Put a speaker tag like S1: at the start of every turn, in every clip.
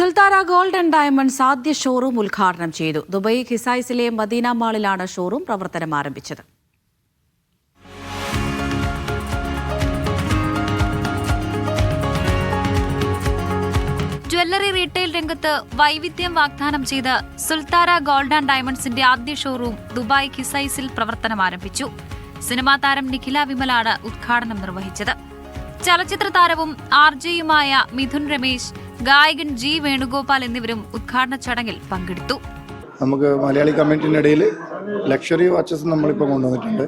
S1: സുൽത്താര gold and diamonds ആദ്യ showroom ഉദ്ഘാടനം ചെയ്തു. ദുബൈ ഖിസൈസിലെ മദീന മാളിലാണ് ഷോറൂം പ്രവർത്തനം ആരംഭിച്ചത്.
S2: ജ്വല്ലറി റീറ്റെയിൽ രംഗത്ത് വൈവിധ്യം വാഗ്ദാനം ചെയ്ത് സുൽത്താര ഗോൾഡ് ആൻഡ് ഡയമണ്ട്സിന്റെ ആദ്യ ഷോറൂം ദുബായ് ഖിസൈസിൽ പ്രവർത്തനം ആരംഭിച്ചു. സിനിമാ താരം നിഖില വിമലാണ് ഉദ്ഘാടനം നിർവഹിച്ചത്. ചലച്ചിത്ര താരവും ആർ ജെയുമായ മിഥുൻ രമേശ് ഗായകൻ ജി വേണുഗോപാൽ എന്നിവരും ഉദ്ഘാടന ചടങ്ങിൽ പങ്കെടുത്തു.
S3: നമുക്ക് മലയാളി കമ്മ്യൂണിറ്റിനിടയിൽ ലക്ഷറി വാച്ചസ് നമ്മളിപ്പോൾ കൊണ്ടുവന്നിട്ടുണ്ട്.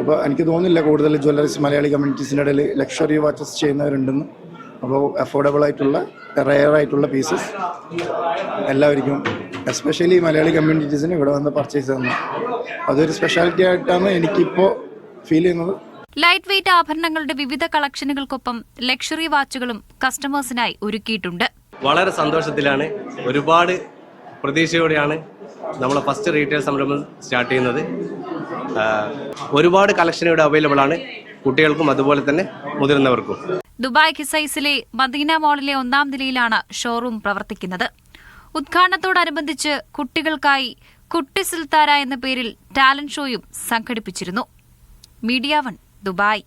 S3: അപ്പോൾ എനിക്ക് തോന്നുന്നില്ല കൂടുതൽ ജ്വല്ലറീസ് മലയാളി കമ്മ്യൂണിറ്റീസിന്റെ ഇടയിൽ ലക്ഷറി വാച്ചസ് ചെയ്യുന്നവരുണ്ടെന്ന്. അപ്പോൾ അഫോർഡബിൾ ആയിട്ടുള്ള റയർ ആയിട്ടുള്ള പീസസ് എല്ലാവർക്കും എസ്പെഷ്യലി മലയാളി കമ്മ്യൂണിറ്റീസിന് ഇവിടെ വന്ന് പർച്ചേസ് ചെയ്യുന്നത്. അതൊരു സ്പെഷ്യാലിറ്റി ആയിട്ടാണ് എനിക്കിപ്പോൾ ഫീൽ ചെയ്യുന്നത്.
S2: ലൈറ്റ് വെയ്റ്റ് ആഭരണങ്ങളുടെ വിവിധ കളക്ഷനുകൾക്കൊപ്പം ലക്ഷറി വാച്ചുകളും കസ്റ്റമേഴ്സിനായി ഒരുക്കിയിട്ടുണ്ട്.
S4: വളരെ സന്തോഷത്തിലാണ് ഒരുപാട് പ്രതീക്ഷയോടെയാണ് നമ്മളെ ഫസ്റ്റ് റീറ്റെയിൽ സംരംഭം സ്റ്റാർട്ട് ചെയ്യുന്നത്. ഒരുപാട് കളക്ഷൻ ഇവിടെ അവൈലബിൾ ആണ് കുട്ടികൾക്കും അതുപോലെ തന്നെ മുതിർന്നവർക്കും.
S2: ദുബായ് ഖിസൈസിലെ മദീന മോളിലെ ഒന്നാം നിലയിലാണ് ഷോറൂം പ്രവർത്തിക്കുന്നത്. ഉദ്ഘാടനത്തോടനുബന്ധിച്ച് കുട്ടികൾക്കായി കുട്ടി സുൽത്താര എന്ന പേരിൽ ടാലന്റ് ഷോയും സംഘടിപ്പിച്ചിരുന്നു. Media one. ദുബായ്.